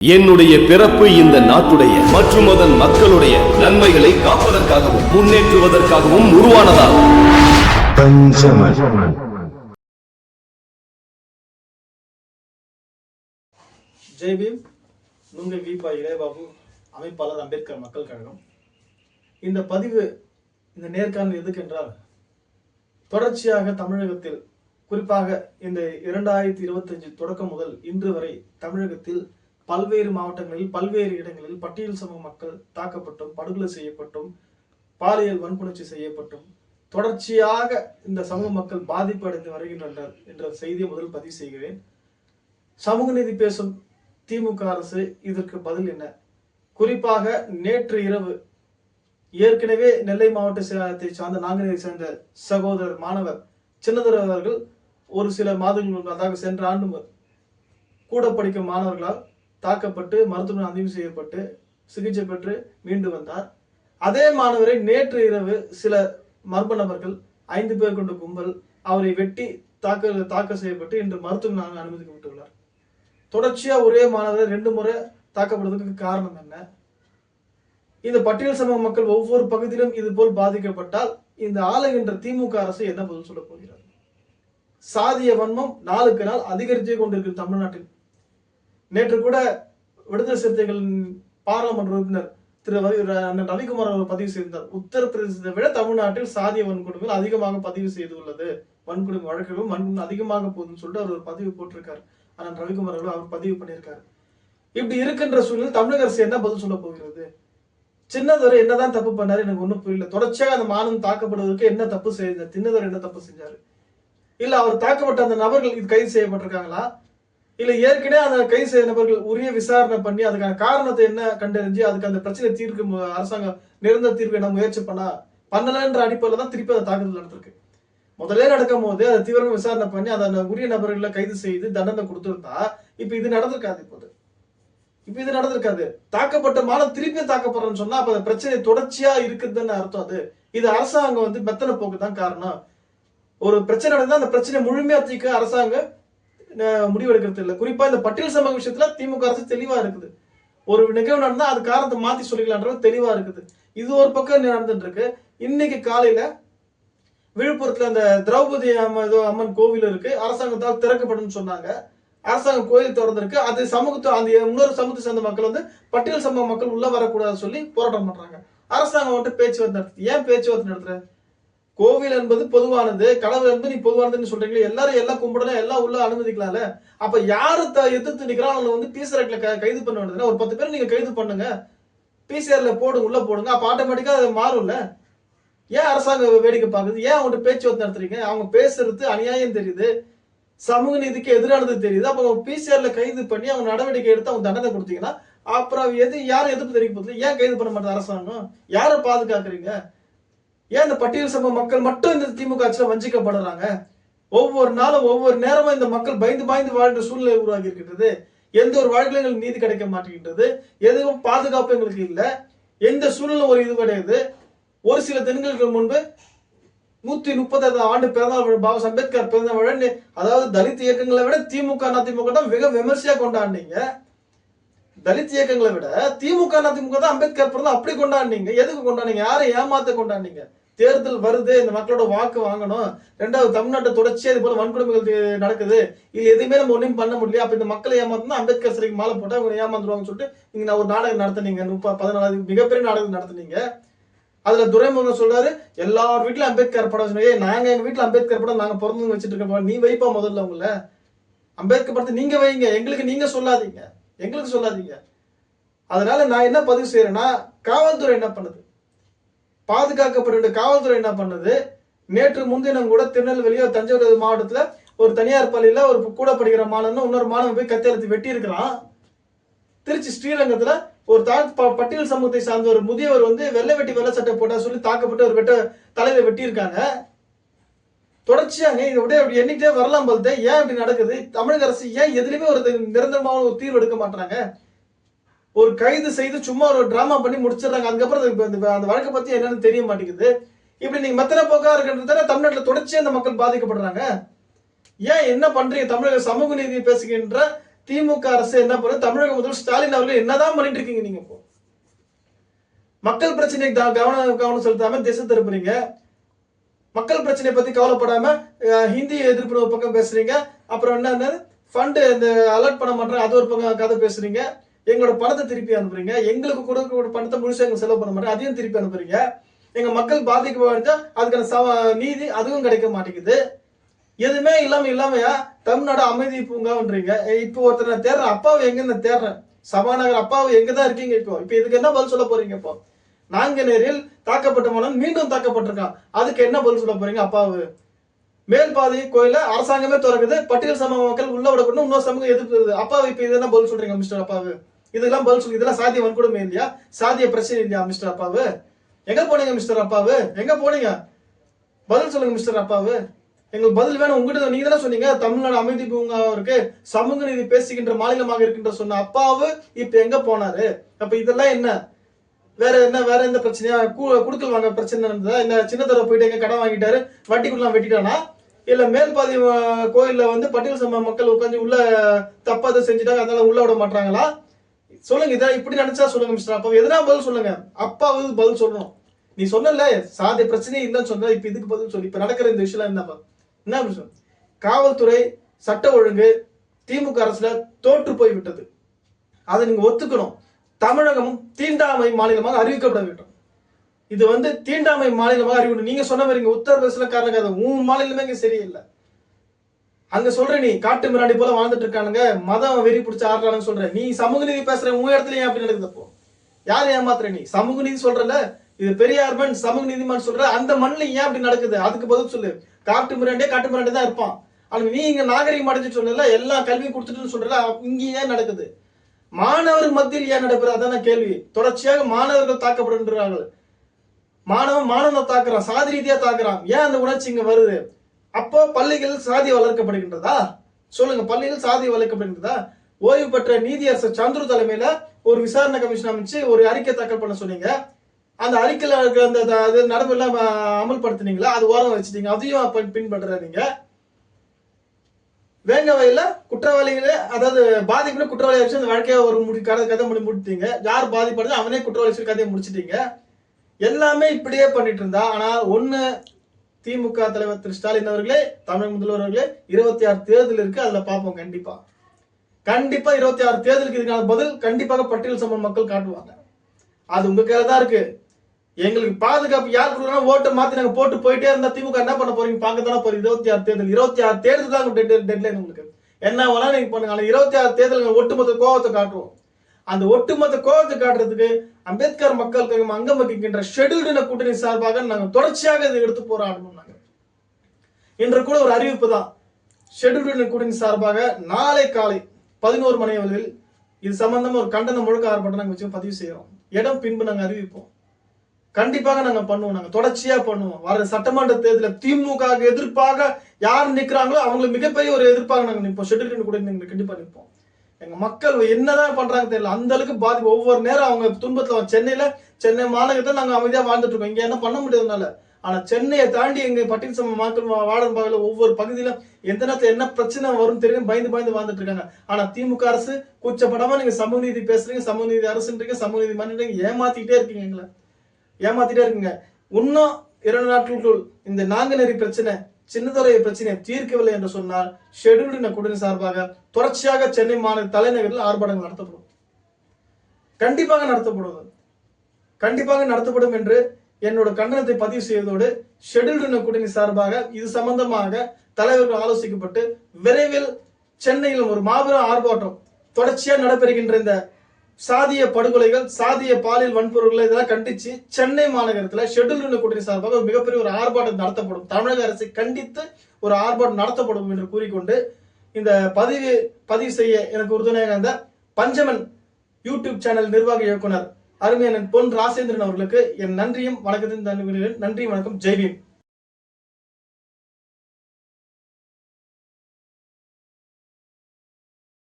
என்னுடைய பிறப்பு இந்த நாட்டுடைய மற்றும் அதன் மக்களுடைய நன்மைகளை காப்பதற்காகவும் முன்னேற்றுவதற்காகவும் உருவானதாகும். பஞ்சமல் ஜெய் பீம். நுங்கை வீபா இளையபாபு அமைப்பாளர் அம்பேத்கர் மக்கள் கழகம். இந்த பதிவு இந்த நேர்காணல் எதுக்கென்றால் தொடர்ச்சியாக தமிழகத்தில் குறிப்பாக இந்த இரண்டாயிரத்தி இருபத்தஞ்சு தொடக்கம் முதல் இன்று வரை தமிழகத்தில் பல்வேறு மாவட்டங்களில் பல்வேறு இடங்களில் பட்டியல் சமூக மக்கள் தாக்கப்பட்டும் படுகொலை செய்யப்பட்டும் பாலியல் வன்புணர்ச்சி செய்யப்பட்டும். தொடர்ச்சியாக இந்த சமூக மக்கள் பாதிப்பு அடைந்து வருகின்றனர் என்ற செய்தியை முதல் பதிவு செய்கிறேன். சமூக நீதி பேசும் திமுக அரசு இதற்கு பதில் என்ன? குறிப்பாக நேற்று இரவு ஏற்கனவே நெல்லை மாவட்ட சேலத்தை சார்ந்த நாங்குநேரை சேர்ந்த சகோதரர் மாணவர் சின்னதுரை அவர்கள் ஒரு சில மாதங்களுக்கு அதாவது சென்ற ஆண்டு கூட படிக்கும் மாணவர்களால் தாக்கப்பட்டு மருத்துவமனை அதிகம் செய்யப்பட்டு சிகிச்சை பெற்று மீண்டு வந்தார். அதே மாணவரை நேற்று இரவு சில மர்ம நபர்கள் ஐந்து பேர் கொண்ட கும்பல் அவரை வெட்டி தாக்க தாக்க செய்யப்பட்டு இன்று மருத்துவமனை அனுமதிக்கப்பட்டுள்ளார். தொடர்ச்சியா ஒரே மாணவரை ரெண்டு முறை தாக்கப்படுறதுக்கு காரணம் என்ன? இந்த பட்டியல் சமூக மக்கள் ஒவ்வொரு பகுதியிலும் இது போல் பாதிக்கப்பட்டால் இந்த ஆளுகின்ற திமுக அரசு என்ன பதில் சொல்ல போகிறது? சாதிய வன்மம் நாளுக்கு நாள் அதிகரித்தே கொண்டிருக்கிற தமிழ்நாட்டில் நேற்று கூட விடுதலை சிறுத்தைகளின் பாராளுமன்ற உறுப்பினர் திரு அண்ணன் ரவிக்குமார் அவர் பதிவு செய்திருந்தார். உத்தரப்பிரதேசத்தை விட தமிழ்நாட்டில் சாதிய வன்கொடுமைகள் அதிகமாக பதிவு செய்துள்ளது. வன்கொடுமை வழக்குகளும் வன்கொடுமை அதிகமாக போகுதுன்னு சொல்லிட்டு அவர் ஒரு பதிவு போட்டிருக்காரு. அண்ணன் ரவிக்குமார் அவர்கள் அவர் பதிவு பண்ணியிருக்காரு. இப்படி இருக்கின்ற சூழலில் தமிழக அரசு என்ன பதில் சொல்ல போகிறது? சின்னதுரை என்னதான் தப்பு பண்ணாரு? எனக்கு ஒன்றும் புரியல. தொடர்ச்சியாக அந்த மானம் தாக்கப்படுவதற்கு என்ன தப்பு செய்தார் சின்னதுரை என்ன தப்பு செஞ்சாரு? இல்ல அவர் தாக்கப்பட்ட அந்த நபர்கள் இது கைது செய்யப்பட்டிருக்காங்களா? இல்ல ஏற்கனவே அந்த கைது செய்த நபர்கள் உரிய விசாரணை பண்ணி அதுக்கான காரணத்தை என்ன கண்டறிஞ்சு அதுக்கு அந்த பிரச்சனை தீர்க்க மு- அரசாங்கம் நிரந்தர தீர்வு என்ன முயற்சி பண்ணா பண்ணலன்ற அடிப்படையில தான் திருப்பி அதை தாக்குதல் நடந்திருக்கு. முதல்ல நடக்கும் போது அதை தீவிரமா விசாரணை பண்ணி அதை உரிய நபர்களை கைது செய்து தண்டனை கொடுத்துருந்தா இப்ப இது நடந்திருக்காது இப்போது. இப்ப இது நடந்திருக்காது. தாக்கப்பட்ட மாலம் திருப்பியும் தாக்கப்படுறேன்னு சொன்னா அப்ப அந்த பிரச்சனை தொடர்ச்சியா இருக்குதுன்னு அர்த்தம் அது. இது அரசாங்கம் வந்து மெத்தனை போக்கு தான் காரணம். ஒரு பிரச்சனை நடந்தா அந்த பிரச்சனை முழுமையா தீர்க்க அரசாங்கம் முடிவெடுக்கிறது இல்லை. குறிப்பா இந்த பட்டியல் சமூக விஷயத்துல திமுக அரசு தெளிவா இருக்குது. ஒரு நிகழ்வு நடந்தா அது காரணத்தை மாத்தி சொல்லிக்கலான்றது தெளிவா இருக்குது. இது ஒரு பக்கம் நடந்துட்டு இருக்கு இன்னைக்கு காலையில விழுப்புரத்துல அந்த திரௌபதி ஏதோ அம்மன் கோவில் இருக்கு. அரசாங்கத்தால் திறக்கப்படும் சொன்னாங்க. அரசாங்கம் கோயில் திறந்திருக்கு. அது சமூகத்தை அந்த இன்னொரு சமூகத்தை சேர்ந்த மக்கள் வந்து பட்டியல் சமூக மக்கள் உள்ள வரக்கூடாதுன்னு சொல்லி போராட்டம் பண்றாங்க. அரசாங்கம் வந்துட்டு பேச்சுவார்த்தை நடத்துது. ஏன் பேச்சுவார்த்தை நடத்துற? கோவில் என்பது பொதுவானது கடவுள் என்பது நீ பொதுவானதுன்னு சொல்றீங்களே எல்லாரும் எல்லாம் கும்பிடலாம் எல்லாம் உள்ள அனுமதிக்கலாம்ல? அப்ப யாரு த எதிர்த்து நிக்கிறான் அவங்களை வந்து பிசிஆர்ல கைது பண்ண வேண்டியதுன்னா ஒரு பத்து பேர் நீங்க கைது பண்ணுங்க. பிசிஆர்ல போடுங்க உள்ள போடுங்க. அப்ப ஆட்டோமேட்டிக்கா அது மாறும்ல? ஏன் அரசாங்கம் வேடிக்கை பார்க்குது? ஏன் அவங்கள்ட்ட பேச்சுவார்த்தை நடத்துறீங்க? அவங்க பேசுறது அநியாயம் தெரியுது. சமூக நீதிக்கு எதிரானது தெரியுது. அப்ப அவங்க பிசிஆர்ல கைது பண்ணி அவங்க நடவடிக்கை எடுத்து அவங்க தண்டனை கொடுத்தீங்கன்னா அப்புறம் எது யாரும் எதிர்ப்பு தெரிவிக்க போகுது ஏன் கைது பண்ண மாட்டேன் அரசாங்கம்? யாரை பாதுகாக்கிறீங்க? ஏன் இந்த பட்டியல் சமூக மக்கள் மட்டும் இந்த திமுக ஆட்சியில் வஞ்சிக்கப்படுறாங்க? ஒவ்வொரு நாளும் ஒவ்வொரு நேரமும் இந்த மக்கள் பயந்து பயந்து வாழ்கிற சூழ்நிலை உருவாகி இருக்கின்றது. எந்த ஒரு வாழ்க்கையிலும் எங்களுக்கு நீதி கிடைக்க மாட்டேங்கிறது எதுவும் பாதுகாப்பு எங்களுக்கு இல்லை. எந்த சூழ்நிலை ஒரு இது கிடையாது. ஒரு சில தினங்களுக்கு முன்பு நூத்தி முப்பதாவது ஆண்டு பிறந்தநாள் விழா பாபா அம்பேத்கர் பிறந்த விழா அதாவது தலித் இயக்கங்களை விட திமுக அதிமுக தான் மிக விமர்சையா கொண்டாடினீங்க. தலித் இயக்கங்களை விட திமுக அதிமுக தான் அம்பேத்கர் பிறந்த அப்படி கொண்டாடினீங்க. எதுக்கு கொண்டாடினீங்க? யாரை ஏமாத்த கொண்டாடினீங்க? தேர்தல் வருது இந்த மக்களோட வாக்கு வாங்கணும். ரெண்டாவது தமிழ்நாட்டை தொடர்ச்சியா இது போல வன்கொடுமைகள் நடக்குது. இது எதுவுமே நம்ம ஒன்றும் பண்ண முடியல அப்ப இந்த மக்களை ஏமாத்தணும் அம்பேத்கர் சிலைக்கு மாலை போட்டா அவங்க ஏமாந்துருவாங்கன்னு சொல்லிட்டு நீங்க நான் ஒரு நாடகம் நடத்துனீங்க. முப்பா பதினாலாவது மிகப்பெரிய நாடகம் நடத்துனீங்க. அதுல துரைமுருகன் சொல்றாரு எல்லார் வீட்டுல அம்பேத்கர் படம் சொன்னே நாங்க எங்க வீட்டுல அம்பேத்கர் படம் நாங்க பிறந்து வச்சுட்டு இருக்கோம் நீ வைப்பா முதல்ல உங்கள. அம்பேத்கர் படத்தை நீங்க வைங்க. எங்களுக்கு நீங்க சொல்லாதீங்க. எங்களுக்கு சொல்லாதீங்க. அதனால நான் என்ன பதிவு செய்யறேன்னா காவல்துறை என்ன பண்ணுது? பாதுகாக்கப்பட்டு காவல்துறை என்ன பண்ணுது? நேற்று முன்தினம் கூட திருநெல்வேலியோ தஞ்சாவூர் மாவட்டத்துல ஒரு தனியார் பள்ளியில ஒரு கூட படிக்கிற மாணவன் இன்னொரு மாணவன் போய் கத்தெழுத்து வெட்டி இருக்கிறான் திருச்சி ஸ்ரீரங்கத்துல ஒரு தா ப- பட்டியல் சமூகத்தை சார்ந்த ஒரு முதியவர் வந்து வெள்ளை வெட்டி வெள்ளை சட்டை போட்டா சொல்லி தாக்கப்பட்டு ஒரு வெட்ட தலையில வெட்டி இருக்காங்க தொடர்ச்சியாங்க இதை அப்படியே அப்படி எண்ணிக்கிட்டே வரலாம் போலதே ஏன் இப்படி நடக்குது? தமிழக அரசு ஏன் எதுலையுமே ஒரு நிரந்தரமான ஒரு தீர்வு எடுக்க மாட்டாங்க ஒரு கைது செய்து சும்மா ஒரு டிராமா பண்ணி முடிச்சிடுறாங்க. அதுக்கப்புறம் அந்த வழக்கை பத்தி என்னன்னு தெரிய மாட்டேங்குது. இப்படி நீங்க மெத்தன போக்கா இருக்கிறது தமிழ்நாட்டில் தொடர்ச்சியா அந்த மக்கள் பாதிக்கப்படுறாங்க. ஏன் என்ன பண்றீங்க? தமிழக சமூக நீதி பேசுகின்ற திமுக அரசு என்ன பண்ணு? தமிழக முதல்வர் ஸ்டாலின் அவர்கள் என்னதான் பண்ணிட்டு இருக்கீங்க நீங்க இப்போ? மக்கள் பிரச்சனை கவனம் கவனம் செலுத்தாம திசை திருப்புறீங்க. மக்கள் பிரச்சனை பத்தி கவலைப்படாம ஹிந்தி எதிர்ப்பு ஒரு பக்கம் பேசுறீங்க. அப்புறம் என்ன ஃபண்டு இந்த அலர்ட் பண்ண மாட்டேன் அது ஒரு பக்கம் கதை பேசுறீங்க. எங்களோட பணத்தை திருப்பி அனுப்புறீங்க. எங்களுக்கு கொடுக்க பணத்தை முழுசாக எங்க செலவு பண்ண மாட்டேன் அதையும் திருப்பி அனுப்புறீங்க. எங்க மக்கள் பாதிக்கப்படுதா அதுக்கான சவ- நீதி அதுவும் கிடைக்க மாட்டேங்குது. எதுவுமே இல்லாம இல்லாமையா தமிழ்நாடு அமைதி பூங்கான்றீங்க. இப்போ ஒருத்தர் நான் தேடுறேன் அப்பாவை எங்க நான் தேடுறேன் சபாநகர் அப்பாவை எங்க தான் இருக்கீங்க இப்போ? இப்போ இதுக்கு என்ன பதில் சொல்ல போறீங்க இப்போ? நாங்க நேரில் தாக்கப்பட்ட மனம் மீண்டும் தாக்கப்பட்டிருக்கான். அதுக்கு என்ன பதில் சொல்ல போறீங்க அப்பாவு? மேல்பாதி கோயில அரசாங்கமே திறக்குது பட்டியல் சமூக மக்கள் உள்ள விடக்கூடாது இன்னொரு சமூகம் எதிர்ப்பு அப்பாவை இப்ப இது என்ன பதில் சொல்றீங்க மிஸ்டர் அப்பாவு. இதெல்லாம் பதில் சொல்லி இதெல்லாம் சாதிய வன்கொடுமை இல்லையா? சாதிய பிரச்சனை இல்லையா மிஸ்டர் அப்பாவு? எங்க போனீங்க மிஸ்டர் அப்பாவு? எங்க போனீங்க? பதில் சொல்லுங்க மிஸ்டர் அப்பாவு. எங்களுக்கு பதில் வேணும். உங்ககிட்ட நீங்க தானே சொன்னீங்க தமிழ்நாடு அமைதி பூங்கா இருக்கு சமூக நீதி பேசுகின்ற மாநிலமாக இருக்கின்ற சொன்ன அப்பாவு இப்ப எங்க போனாரு? அப்ப இதெல்லாம் என்ன? வேற என்ன வேற எந்த பிரச்சனையா? குடுக்கல் வாங்க பிரச்சனை இருந்ததா இல்ல சின்ன தடவை போயிட்டு எங்க கடன் வாங்கிட்டாரு வட்டி கொடுக்கலாம் வெட்டிட்டானா? இல்ல மேல்பாதி கோயில்ல வந்து பட்டியல் சம மக்கள் உட்காந்து உள்ள தப்பா அதை செஞ்சுட்டாங்க அதனால உள்ள விட மாட்டாங்களா சொல்லுங்க இதை இப்படி நினைச்சா சொல்லுங்க மிஸ்டர் அப்பா எதனா பதில் சொல்லுங்க. அப்பாவது பதில் சொல்லணும். நீ சொன்னல சாதி பிரச்சனையே இல்லைன்னு சொன்ன இப்ப இதுக்கு பதில் சொல்லு. இப்ப நடக்கிற இந்த விஷயம் என்னப்பா என்ன விஷயம் காவல்துறை சட்ட ஒழுங்கு திமுக அரசுல தோற்று போய் விட்டது அதை நீங்க ஒத்துக்கணும். தமிழகம் தீண்டாமை மாநிலமாக அறிவிக்கப்பட வேண்டும். இது வந்து தீண்டாமை மாநிலமாக அறிவிக்கணும். நீங்க சொன்ன மாதிரி இங்க உத்தரப்பிரதேசல காரணம் உன் மாநிலமே இங்க சரியில்லை. அங்க சொல்ற நீ காட்டு மிராண்டி போல வாழ்ந்துட்டு இருக்கானுங்க மதம் வெறி பிடிச்ச ஆடுறானுங்க சொல்ற. நீ சமூக நீதி பேசுற உன் இடத்துல ஏன் அப்படி நடக்குதப்போ யார் ஏமாத்துற நீ? சமூக நீதி சொல்றல இது பெரியார் மண் சமூக நீதிமன்றம் சொல்ற அந்த மண்ணில் ஏன் அப்படி நடக்குது? அதுக்கு பதில் சொல்லு. காட்டு மிராண்டே காட்டு மிராண்டே தான் இருப்பான். ஆனா நீ இங்க நாகரிகம் அடைஞ்சு சொன்னல எல்லா கல்வியும் கொடுத்துட்டுன்னு சொல்றல இங்க ஏன் நடக்குது? மாணவர் மத்தியில் ஏன் நடைபெறும் அதான கேள்வி. தொடர்ச்சியாக மாணவர்கள் தாக்கப்படுகின்றார்கள். மாணவன் மாணவனை தாக்குறான் சாதி ரீதியா தாக்குறான். ஏன் அந்த உணர்ச்சி இங்க வருது? அப்போ பள்ளிகள் சாதி வளர்க்கப்படுகின்றதா? சொல்லுங்க பள்ளிகள் சாதி வளர்க்கப்படுகின்றதா? ஓய்வு பெற்ற நீதியரசர் சந்துரு தலைமையில ஒரு விசாரணை கமிஷன் அமைச்சு ஒரு அறிக்கை தாக்கல் பண்ண சொன்னீங்க. அந்த அறிக்கையில் இருக்கிற அந்த அந்த- அது நடைமுறையில அமல்படுத்துனீங்களா? அது ஓரம் வச்சுட்டீங்க. அதையும் பின்பற்றாதீங்க. பின்பற்றுறீங்க வேங்க வகையில் குற்றவாளிகளே அதாவது பாதிப்புல குற்றவாளியை வச்சு அந்த வழக்கைய ஒரு முடி கதை கதை முடி முடித்தீங்க யார் பாதிப்படுது அவனே குற்றவாளி சொல்லி கதையை முடிச்சிட்டீங்க. எல்லாமே இப்படியே பண்ணிட்டு இருந்தா. ஆனால் ஒன்று திமுக தலைவர் திரு. ஸ்டாலின் அவர்களே தமிழக முதல்வர் அவர்களே இருபத்தி ஆறு தேர்தல் இருக்கு அதில் பார்ப்போம் கண்டிப்பாக கண்டிப்பாக இருபத்தி ஆறு தேர்தலுக்கு இதுக்கான பதில் கண்டிப்பாக பட்டியல் சமூக மக்கள் காட்டுவாங்க. அது உங்க கையில தான் இருக்கு. எங்களுக்கு பாதுகாப்பு யார் கொடுக்கணும் ஓட்டை மாத்தி நாங்க போட்டு போயிட்டே இருந்தா திமுக என்ன பண்ண போறீங்க? பார்க்க தானே போறீங்க? இருபத்தி ஆறு தேர்தல் இருபத்தி ஆறு தேர்தல் தான் டெட் டெட்லைன் உங்களுக்கு. என்ன வேணா நீங்க பண்ணுங்க. ஆனா இருபத்தி ஆறு தேர்தல் ஒட்டுமொத்த கோபத்தை காட்டுவோம். அந்த ஒட்டுமொத்த கோவத்தை காட்டுறதுக்கு அம்பேத்கர் மக்கள் கழகம் அங்கம் வகிக்கின்ற ஷெட்யூல்டு கூட்டணி சார்பாக நாங்க தொடர்ச்சியாக இதை எடுத்து போராடணும் நாங்க. இன்று கூட ஒரு அறிவிப்பு தான். ஷெட்யூல்டு கூட்டணி சார்பாக நாளை காலை பதினோரு மணி அளவில் இது சம்பந்தமா ஒரு கண்டன முழுக்க ஆர்ப்பாட்டம் நாங்க வச்சு பதிவு செய்யறோம். இடம் பின்பு நாங்க அறிவிப்போம். கண்டிப்பாக நாங்க பண்ணுவோம். நாங்க தொடர்ச்சியா பண்ணுவோம். வர சட்டமன்ற தேர்தலில் திமுக எதிர்ப்பாக யார் நிக்கிறாங்களோ அவங்களுக்கு மிகப்பெரிய ஒரு எதிர்ப்பாக நாங்க நிற்போம் ஷெட்யூல் கூட நீங்க கண்டிப்பா நிற்போம் எங்க மக்கள் என்னதான் பண்றாங்க தெரியல. அந்த அளவுக்கு பாதிப்பு. ஒவ்வொரு நேரம் அவங்க துன்பத்துல சென்னையில் சென்னையில சென்னை மாநகரத்தில் நாங்க அமைதியா வாழ்ந்துட்டு இருக்கோம். இங்க என்ன பண்ண முடியாதனால ஆனா சென்னையை தாண்டி எங்க பட்டியல் சம மக்கள் வாழும் பகுதியில ஒவ்வொரு பகுதியில எந்த நேரத்துல என்ன பிரச்சனை வரும் தெரியும் பயந்து பயந்து வாழ்ந்துட்டு இருக்காங்க. ஆனா திமுக அரசு கூச்சப்படாம நீங்க சமூக நீதி பேசுறீங்க சமூக நீதி அரசுன்றீங்க சமூக நீதி மன்னின்றீங்க ஏமாத்திக்கிட்டே இருக்கீங்க எங்களை. ஏமாத்திட்டே இருக்குங்க. இன்னும் இரண்டு நாட்களுக்குள் இந்த நாங்குநேரி பிரச்சனை சின்னதுறை பிரச்சனையை தீர்க்கவில்லை என்று சொன்னால் ஷெட்யூல்டு குடிநீர் சார்பாக தொடர்ச்சியாக சென்னை மாநில தலைநகரில் ஆர்ப்பாட்டங்கள் நடத்தப்படும். கண்டிப்பாக நடத்தப்படும். கண்டிப்பாக நடத்தப்படும் என்று என்னோட கண்டனத்தை பதிவு செய்வதோடு ஷெட்யூல்டு குடிநீர் சார்பாக இது சம்பந்தமாக தலைவர்கள் ஆலோசிக்கப்பட்டு விரைவில் சென்னையில் ஒரு மாபெரும் ஆர்ப்பாட்டம் தொடர்ச்சியாக நடைபெறுகின்ற இந்த சாதிய படுகொலைகள் சாதிய பாலியல் வன்பொருள்களை இதெல்லாம் கண்டிச்சு சென்னை மாநகரத்தில் ஷெட்யூல் கூட்டணி சார்பாக ஒரு மிகப்பெரிய ஒரு ஆர்ப்பாட்டம் நடத்தப்படும். தமிழக அரசை கண்டித்து ஒரு ஆர்ப்பாட்டம் நடத்தப்படும் என்று கூறிக்கொண்டு இந்த பதிவு பதிவு செய்ய எனக்கு உறுதுணையாக இருந்த பஞ்சமன் யூடியூப் சேனல் நிர்வாக இயக்குனர் அருமையான பொன் ராசேந்திரன் அவர்களுக்கு என் நன்றியும் வணக்கத்தையும் தந்து நன்றி வணக்கம். ஜெய்பீம்.